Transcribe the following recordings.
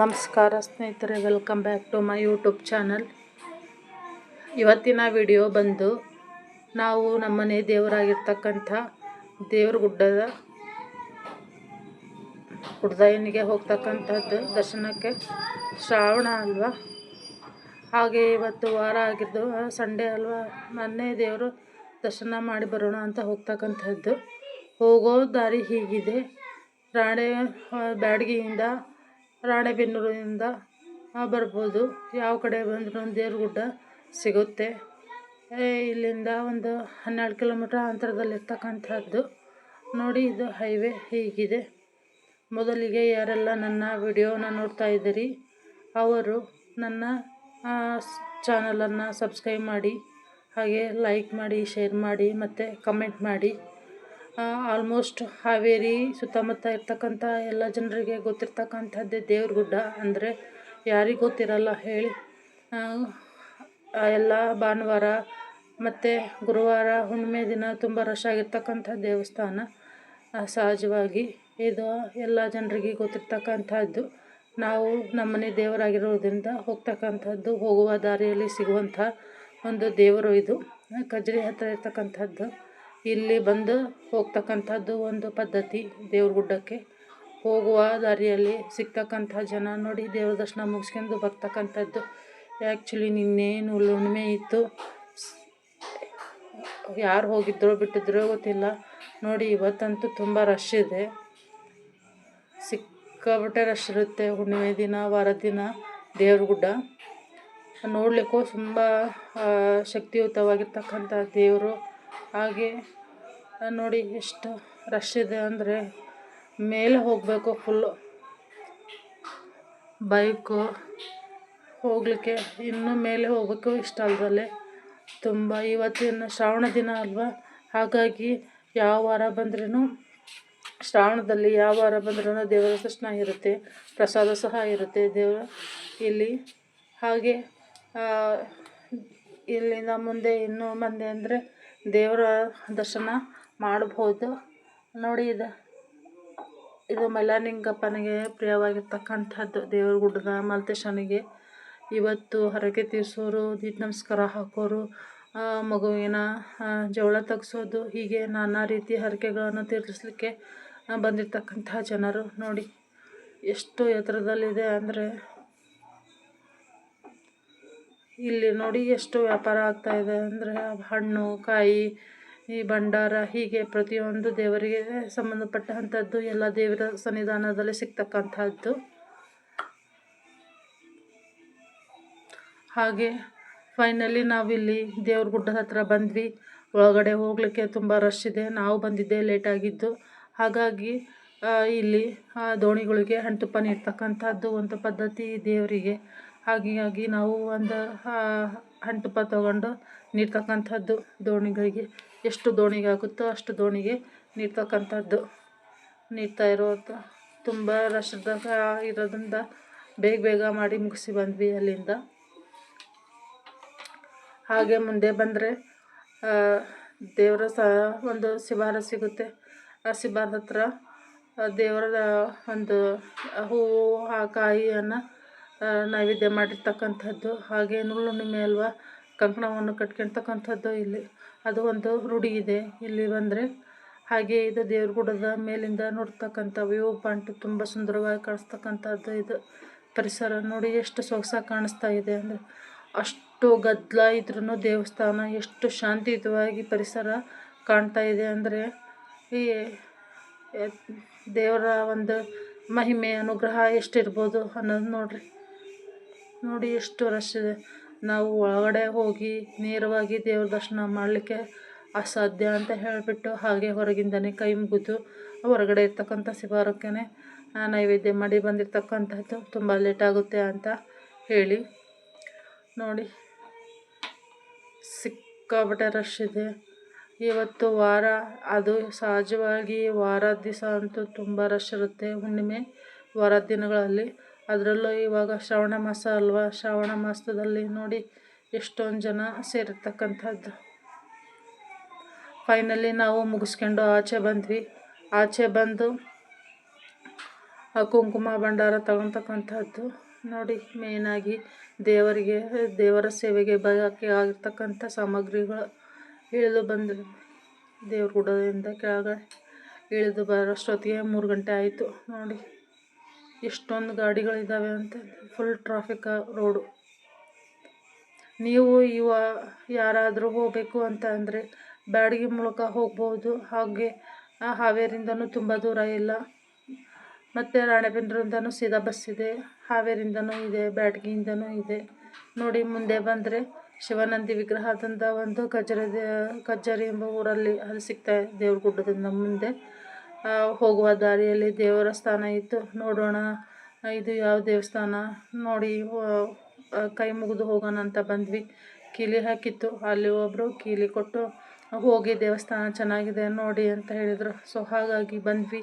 ನಮಸ್ಕಾರ ಸ್ನೇಹಿತರೆ welcome back to my YouTube channel ಇವತ್ತಿನ ವಿಡಿಯೋ ಬಂದು ನಾವು ನಮ್ಮನೆ ದೇವರಾಗಿರ್ತಕ್ಕಂಥ ದೇವ್ರ ಗುಡ್ಡದ ಗುಡ್ದಯ್ಯನಿಗೆ ಹೋಗ್ತಕ್ಕಂಥದ್ದು ದರ್ಶನಕ್ಕೆ ಶ್ರಾವಣ ಅಲ್ವಾ? ಹಾಗೆ ಇವತ್ತು ವಾರ ಆಗಿದ್ದು ಸಂಡೇ ಅಲ್ವಾ? ಮೊನ್ನೆ ದೇವರು ದರ್ಶನ ಮಾಡಿ ಬರೋಣ ಅಂತ ಹೋಗ್ತಕ್ಕಂಥದ್ದು. ಹೋಗೋ ದಾರಿ ಹೀಗಿದೆ. ರಾಣೆ ಬ್ಯಾಡಗಿಯಿಂದ ರಾಣೆಬೆನ್ನೂರಿಂದ ಬರ್ಬೋದು. ಯಾವ ಕಡೆ ಬಂದರೂ ದೇವ್ರಗುಡ್ಡ ಸಿಗುತ್ತೆ. ಇಲ್ಲಿಂದ ಒಂದು ಹನ್ನೆರಡು ಕಿಲೋಮೀಟ್ರ್ ಅಂತರದಲ್ಲಿರ್ತಕ್ಕಂಥದ್ದು. ನೋಡಿ, ಇದು ಹೈವೇ ಹೀಗಿದೆ. ಮೊದಲಿಗೆ ಯಾರೆಲ್ಲ ನನ್ನ ವಿಡಿಯೋನ ನೋಡ್ತಾ ಇದ್ದೀರಿ, ಅವರು ನನ್ನ ಚಾನಲನ್ನು ಸಬ್ಸ್ಕ್ರೈಬ್ ಮಾಡಿ, ಹಾಗೆ ಲೈಕ್ ಮಾಡಿ ಶೇರ್ ಮಾಡಿ, ಮತ್ತು ಕಮೆಂಟ್ ಮಾಡಿ. ಆಲ್ಮೋಸ್ಟ್ ಹಾವೇರಿ ಸುತ್ತಮುತ್ತ ಇರತಕ್ಕಂಥ ಎಲ್ಲ ಜನರಿಗೆ ಗೊತ್ತಿರ್ತಕ್ಕಂಥದ್ದೇ ದೇವ್ರ ಗುಡ್ಡ ಅಂದರೆ ಯಾರಿಗೆ ಗೊತ್ತಿರಲ್ಲ, ಹೇಳಿ. ಎಲ್ಲ ಭಾನುವಾರ ಮತ್ತು ಗುರುವಾರ ಹುಣ್ಣಿಮೆ ದಿನ ತುಂಬ ರಶ್ ಆಗಿರ್ತಕ್ಕಂಥ ದೇವಸ್ಥಾನ. ಸಹಜವಾಗಿ ಇದು ಎಲ್ಲ ಜನರಿಗೆ ಗೊತ್ತಿರ್ತಕ್ಕಂಥದ್ದು. ನಾವು ನಮ್ಮನೆ ದೇವರಾಗಿರೋದ್ರಿಂದ ಹೋಗ್ತಕ್ಕಂಥದ್ದು, ಹೋಗುವ ದಾರಿಯಲ್ಲಿ ಸಿಗುವಂಥ ಒಂದು ದೇವರು ಇದು. ಕಜ್ರಿ ಹತ್ತಿರ ಇರ್ತಕ್ಕಂಥದ್ದು. ಇಲ್ಲಿ ಬಂದು ಹೋಗ್ತಕ್ಕಂಥದ್ದು ಒಂದು ಪದ್ಧತಿ ದೇವ್ರ ಗುಡ್ಡಕ್ಕೆ. ಹೋಗುವ ದಾರಿಯಲ್ಲಿ ಸಿಗ್ತಕ್ಕಂಥ ಜನ ನೋಡಿ ದೇವ್ರ ದರ್ಶನ ಮುಗಿಸ್ಕೊಂಡು ಬರ್ತಕ್ಕಂಥದ್ದು. ಆ್ಯಕ್ಚುಲಿ ನಿನ್ನೇನು ಹುಣ್ಣಿಮೆ ಇತ್ತು. ಯಾರು ಹೋಗಿದ್ರೋ ಬಿಟ್ಟಿದ್ರೋ ಗೊತ್ತಿಲ್ಲ. ನೋಡಿ ಇವತ್ತಂತೂ ತುಂಬ ರಶ್ ಇದೆ. ಸಿಕ್ಕಾಬಿಟ್ಟೆ ರಶ್ ಇರುತ್ತೆ ಹುಣ್ಣಿಮೆ ದಿನ, ವಾರದ ದಿನ ದೇವ್ರ ಗುಡ್ಡ. ನೋಡಲಿಕ್ಕೂ ತುಂಬ ಶಕ್ತಿಯುತವಾಗಿರ್ತಕ್ಕಂಥ ದೇವರು. ಹಾಗೆ ನೋಡಿ ಎಷ್ಟು ರಶ್ ಇದೆ ಅಂದರೆ ಮೇಲೆ ಹೋಗಬೇಕು ಫುಲ್ಲು ಬೈಕು ಹೋಗಲಿಕ್ಕೆ ಇನ್ನೂ ಮೇಲೆ ಹೋಗಬೇಕು ಇಷ್ಟ ಅಲ್ಲದಲ್ಲೇ ತುಂಬ ಇವತ್ತಿನ ಶ್ರಾವಣ ದಿನ ಅಲ್ವಾ? ಹಾಗಾಗಿ ಯಾವ ವಾರ ಬಂದ್ರೂ ಶ್ರಾವಣದಲ್ಲಿ ಯಾವ ವಾರ ಬಂದ್ರೂ ದೇವರ ದರ್ಶನ ಇರುತ್ತೆ, ಪ್ರಸಾದ ಸಹ ಇರುತ್ತೆ ದೇವರ ಇಲ್ಲಿ. ಹಾಗೆ ಇಲ್ಲಿಂದ ಮುಂದೆ ಇನ್ನೂ ಮಂದಿ ಅಂದರೆ ದೇವರ ದರ್ಶನ ಮಾಡಬಹುದು ನೋಡಿ ಇದು. ಇದು ಮಲ್ಲಾನಿಂಗಪ್ಪನಿಗೆ ಪ್ರಿಯವಾಗಿರ್ತಕ್ಕಂಥದ್ದು. ದೇವ್ರ ಗುಡ್ಡದ ಮಲ್ತೇಶನಿಗೆ ಇವತ್ತು ಹರಕೆ ತೀರಿಸೋರು, ದೀಪ ನಮಸ್ಕಾರ ಹಾಕೋರು ಮಗುವಿನ ಜವಳ ತೆಗ್ಸೋದು, ಹೀಗೆ ನಾನಾ ರೀತಿ ಹರಕೆಗಳನ್ನು ತೀರಿಸಲಿಕ್ಕೆ ಬಂದಿರತಕ್ಕಂತಹ ಜನರು ನೋಡಿ. ಎಷ್ಟು ಎತ್ತರದಲ್ಲಿದೆ ಅಂದರೆ ಇಲ್ಲಿ ನೋಡಿ ಎಷ್ಟು ವ್ಯಾಪಾರ ಆಗ್ತಾ ಇದೆ ಅಂದರೆ ಹಣ್ಣು, ಕಾಯಿ, ಈ ಭಂಡಾರ ಹೀಗೆ ಪ್ರತಿಯೊಂದು ದೇವರಿಗೆ ಸಂಬಂಧಪಟ್ಟಂಥದ್ದು ಎಲ್ಲ ದೇವರ ಸನ್ನಿಧಾನದಲ್ಲಿ ಸಿಗ್ತಕ್ಕಂಥದ್ದು. ಹಾಗೆ ಫೈನಲಿ ನಾವಿಲ್ಲಿ ದೇವ್ರ ಗುಡ್ಡದ ಹತ್ರ ಬಂದ್ವಿ. ಒಳಗಡೆ ಹೋಗಲಿಕ್ಕೆ ತುಂಬ ರಶ್ ಇದೆ. ನಾವು ಬಂದಿದ್ದೆ ಲೇಟಾಗಿದ್ದು ಹಾಗಾಗಿ ಇಲ್ಲಿ ದೋಣಿಗಳಿಗೆ ಹಣ್ಣುತುಪ್ಪ ನೀಡ್ತಕ್ಕಂಥದ್ದು ಒಂದು ಪದ್ಧತಿ ದೇವರಿಗೆ. ಹಾಗಾಗಿ ನಾವು ಒಂದು ಹಣ್ಣುತುಪ್ಪ ತಗೊಂಡು ನೀಡ್ತಕ್ಕಂಥದ್ದು ದೋಣಿಗಳಿಗೆ. ಎಷ್ಟು ದೋಣಿಗೆ ಆಗುತ್ತೋ ಅಷ್ಟು ದೋಣಿಗೆ ನೀಡ್ತಕ್ಕಂಥದ್ದು ನೀಡ್ತಾ ಇರೋದು ತುಂಬ ರಶ್ದಾಗ ಇರೋದ್ರಿಂದ ಬೇಗ ಬೇಗ ಮಾಡಿ ಮುಗಿಸಿ ಬಂದ್ವಿ ಅಲ್ಲಿಂದ. ಹಾಗೆ ಮುಂದೆ ಬಂದರೆ ದೇವರ ಸಹ ಒಂದು ಶಿವಾರ ಸಿಗುತ್ತೆ. ಆ ಶಿವಾರದ ಹತ್ರ ದೇವರ ಒಂದು ಹೂವು, ಆ ಕಾಯಿಯನ್ನು ನೈವೇದ್ಯ ಮಾಡಿರ್ತಕ್ಕಂಥದ್ದು, ಹಾಗೆ ನುಳ್ಳುಣ್ಣಿಮೆ ಅಲ್ವಾ ಕಂಕಣವನ್ನು ಕಟ್ಕೊಳ್ತಕ್ಕಂಥದ್ದು ಇಲ್ಲಿ. ಅದು ಒಂದು ರೂಢಿ ಇದೆ. ಇಲ್ಲಿ ಬಂದರೆ ಹಾಗೆ ಇದು ದೇವ್ರ ಗುಡದ ಮೇಲಿಂದ ನೋಡ್ತಕ್ಕಂಥ ವ್ಯೂ ಪಾಯಿಂಟ್ ತುಂಬ ಸುಂದರವಾಗಿ ಕಾಣಿಸ್ತಕ್ಕಂಥದ್ದು ಇದು. ಪರಿಸರ ನೋಡಿ ಎಷ್ಟು ಸೊಗಸಾಗಿ ಕಾಣಿಸ್ತಾ ಇದೆ ಅಂದರೆ ಅಷ್ಟು ಗದ್ದಲ ಇದ್ರೂ ದೇವಸ್ಥಾನ, ಎಷ್ಟು ಶಾಂತಿಯುತವಾಗಿ ಪರಿಸರ ಕಾಣ್ತಾ ಇದೆ ಅಂದರೆ ಈ ದೇವರ ಒಂದು ಮಹಿಮೆ, ಅನುಗ್ರಹ ಎಷ್ಟಿರ್ಬೋದು ಅನ್ನೋದು ನೋಡಿರಿ. ನೋಡಿ ಎಷ್ಟು ರಶ್ ಇದೆ. ನಾವು ಒಳಗಡೆ ಹೋಗಿ ನೇರವಾಗಿ ದೇವ್ರ ದರ್ಶನ ಮಾಡಲಿಕ್ಕೆ ಅಸಾಧ್ಯ ಅಂತ ಹೇಳಿಬಿಟ್ಟು ಹಾಗೆ ಹೊರಗಿಂದನೇ ಕೈ ಮುಗಿದು ಹೊರಗಡೆ ಇರ್ತಕ್ಕಂಥ ಶಿವಾರಕ್ಕೇ ನೈವೇದ್ಯ ಮಾಡಿ ಬಂದಿರತಕ್ಕಂಥದ್ದು ತುಂಬ ಲೇಟಾಗುತ್ತೆ ಅಂತ ಹೇಳಿ. ನೋಡಿ ಸಿಕ್ಕಾಬಟ್ಟೆ ರಶ್ ಇದೆ. ಇವತ್ತು ವಾರ, ಅದು ಸಹಜವಾಗಿ ವಾರ ದಿವಸ ಅಂತೂ ತುಂಬ ರಶ್ ಇರುತ್ತೆ. ಹುಣ್ಣಿಮೆ ವಾರದ ದಿನಗಳಲ್ಲಿ ಅದರಲ್ಲೂ ಇವಾಗ ಶ್ರಾವಣ ಮಾಸ ಅಲ್ವಾ? ಶ್ರಾವಣ ಮಾಸದಲ್ಲಿ ನೋಡಿ ಎಷ್ಟೊಂದು ಜನ ಸೇರಿರ್ತಕ್ಕಂಥದ್ದು. ಫೈನಲಿ ನಾವು ಮುಗಿಸ್ಕೊಂಡು ಆಚೆ ಬಂದ್ವಿ. ಆಚೆ ಬಂದು ಆ ಕುಂಕುಮ ಭಂಡಾರ ತಗೊತಕ್ಕಂಥದ್ದು. ನೋಡಿ ಮೇಯ್ನಾಗಿ ದೇವರಿಗೆ, ದೇವರ ಸೇವೆಗೆ ಬಳಕೆ ಆಗಿರ್ತಕ್ಕಂಥ ಸಾಮಗ್ರಿಗಳು ಇಳಿದು ಬಂದ್ವಿ. ದೇವ್ರ ಗುಡ್ಡದಿಂದ ಕೆಳಗಡೆ ಇಳಿದು ಬರೋಷ್ಟೊತ್ತಿಗೆ ಮೂರು ಗಂಟೆ ಆಯಿತು. ನೋಡಿ ಎಷ್ಟೊಂದು ಗಾಡಿಗಳಿದ್ದಾವೆ ಅಂತ ಫುಲ್ ಟ್ರಾಫಿಕ್ ರೋಡು ನೀವು ಇವ ಯಾರಾದರೂ ಹೋಗಬೇಕು ಅಂತ ಅಂದರೆ ಬ್ಯಾಡಗಿ ಮೂಲಕ ಹೋಗ್ಬೋದು. ಹಾಗೆ ಹಾವೇರಿಂದನೂ ತುಂಬ ದೂರ ಇಲ್ಲ. ಮತ್ತು ರಾಣೆಬೆನ್ನೂರಿಂದನೂ ಸೀದಾ ಬಸ್ ಇದೆ. ಹಾವೇರಿಂದನೂ ಇದೆ, ಬ್ಯಾಡಗಿಯಿಂದನೂ ಇದೆ. ನೋಡಿ ಮುಂದೆ ಬಂದರೆ ಶಿವನಂದಿ ವಿಗ್ರಹದಿಂದ ಒಂದು ಕಜ್ಜರಿ ಕಜ್ಜರಿ ಎಂಬ ಊರಲ್ಲಿ ಅಲ್ಲಿ ಸಿಗ್ತಾ ದೇವ್ರ ಗುಡ್ಡದಿಂದ ಮುಂದೆ. ಹೋಗುವ ದಾರಿಯಲ್ಲಿ ದೇವರ ಸ್ಥಾನ ಇತ್ತು. ನೋಡೋಣ, ಇದು ಯಾವ ದೇವಸ್ಥಾನ? ನೋಡಿ ಕೈ ಮುಗಿದು ಹೋಗೋಣ ಅಂತ ಬಂದ್ವಿ. ಕೀಲಿ ಹಾಕಿತ್ತು. ಅಲ್ಲಿ ಒಬ್ಬರು ಕೀಲಿ ಕೊಟ್ಟು, ಹೋಗಿ ದೇವಸ್ಥಾನ ಚೆನ್ನಾಗಿದೆ, ನೋಡಿ ಅಂತ ಹೇಳಿದರು. ಸೊ, ಹಾಗಾಗಿ ಬಂದ್ವಿ.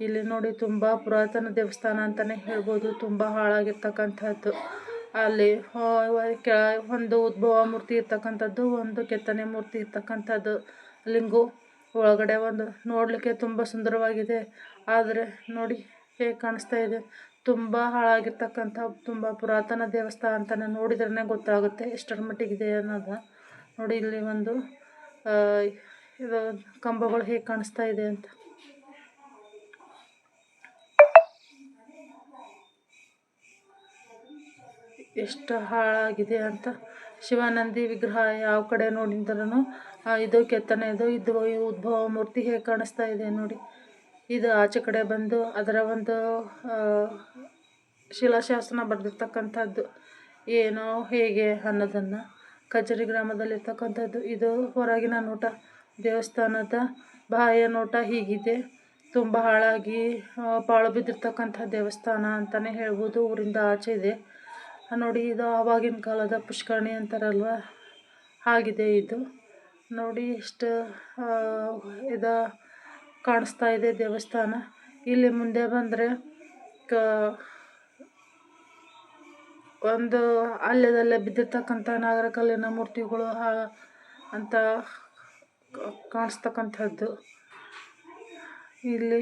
ಇಲ್ಲಿ ನೋಡಿ, ತುಂಬ ಪುರಾತನ ದೇವಸ್ಥಾನ ಅಂತಲೇ ಹೇಳ್ಬೋದು. ತುಂಬ ಹಾಳಾಗಿರ್ತಕ್ಕಂಥದ್ದು. ಅಲ್ಲಿ ಕೆಳ ಒಂದು ಉದ್ಭವ ಮೂರ್ತಿ ಇರ್ತಕ್ಕಂಥದ್ದು, ಒಂದು ಕೆತ್ತನೆ ಮೂರ್ತಿ ಇರ್ತಕ್ಕಂಥದ್ದು ಲಿಂಗು. ಒಳಗಡೆ ಒಂದು ನೋಡಲಿಕ್ಕೆ ತುಂಬ ಸುಂದರವಾಗಿದೆ. ಆದರೆ ನೋಡಿ ಹೇಗೆ ಕಾಣಿಸ್ತಾ ಇದೆ. ತುಂಬ ಹಾಳಾಗಿರ್ತಕ್ಕಂಥ ತುಂಬ ಪುರಾತನ ದೇವಸ್ಥಾನ ಅಂತಲೇ ನೋಡಿದ್ರೇ ಗೊತ್ತಾಗುತ್ತೆ ಎಷ್ಟರ ಮಟ್ಟಿಗಿದೆ ಅನ್ನೋದು ನೋಡಿ ಇಲ್ಲಿ ಒಂದು ಇದು ಕಂಬಗಳು ಹೇಗೆ ಕಾಣಿಸ್ತಾ ಇದೆ ಅಂತ. ಎಷ್ಟು ಹಾಳಾಗಿದೆ ಅಂತ ಶಿವಾನಂದಿ ವಿಗ್ರಹ ಯಾವ ಕಡೆ ನೋಡಿದ್ರೂ ಇದು ಕೆತ್ತನೆ ಇದು ಇದು ಉದ್ಭವ ಮೂರ್ತಿ ಹೇಗೆ ಕಾಣಿಸ್ತಾ ಇದೆ ನೋಡಿ. ಇದು ಆಚೆ ಕಡೆ ಬಂದು ಅದರ ಒಂದು ಶಿಲಾಶಾಸನ ಬರೆದಿರ್ತಕ್ಕಂಥದ್ದು. ಏನೋ ಹೇಗೆ ಅನ್ನೋದನ್ನು ಕಚೇರಿ ಗ್ರಾಮದಲ್ಲಿರ್ತಕ್ಕಂಥದ್ದು ಇದು ಹೊರಗಿನ ನೋಟ. ದೇವಸ್ಥಾನದ ಬಾಹ್ಯ ನೋಟ ಹೀಗಿದೆ. ತುಂಬ ಹಾಳಾಗಿ ಪಾಳು ಬಿದ್ದಿರ್ತಕ್ಕಂಥ ದೇವಸ್ಥಾನ ಅಂತಲೇ ಹೇಳ್ಬೋದು. ಊರಿಂದ ಆಚೆ ಇದೆ. ನೋಡಿ, ಇದು ಆವಾಗಿನ ಕಾಲದ ಪುಷ್ಕರಣಿ ಅಂತಾರಲ್ವ? ಆಗಿದೆ ಇದು. ನೋಡಿ, ಇಷ್ಟು ಇದು ಕಾಣಿಸ್ತಾ ಇದೆ ದೇವಸ್ಥಾನ. ಇಲ್ಲಿ ಮುಂದೆ ಬಂದರೆ ಕ, ಒಂದು ಅಲ್ಲೆದಲ್ಲೇ ಬಿದ್ದಿರ್ತಕ್ಕಂಥ ನಾಗರಕಲ್ಲಿನ ಮೂರ್ತಿಗಳು ಅಂತ ಕಾಣಿಸ್ತಕ್ಕಂಥದ್ದು. ಇಲ್ಲಿ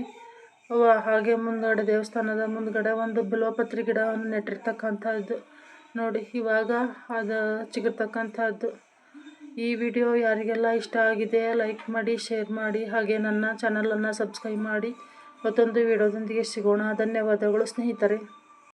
ಹಾಗೆ ಮುಂದ್ಗಡೆ ದೇವಸ್ಥಾನದ ಮುಂದ್ಗಡೆ ಒಂದು ಬಿಲ್ವಪತ್ರೆ ಗಿಡವನ್ನು ನೆಟ್ಟಿರ್ತಕ್ಕಂಥದ್ದು. ನೋಡಿ, ಇವಾಗ ಅದು ಚಿಗುರ್ತಕ್ಕಂಥದ್ದು. ಈ ವಿಡಿಯೋ ಯಾರಿಗೆಲ್ಲ ಇಷ್ಟ ಆಗಿದೆ, ಲೈಕ್ ಮಾಡಿ, ಶೇರ್ ಮಾಡಿ, ಹಾಗೆ ನನ್ನ ಚಾನಲನ್ನು ಸಬ್ಸ್ಕ್ರೈಬ್ ಮಾಡಿ. ಮತ್ತೊಂದು ವಿಡಿಯೋದೊಂದಿಗೆ ಸಿಗೋಣ. ಧನ್ಯವಾದಗಳು ಸ್ನೇಹಿತರೆ.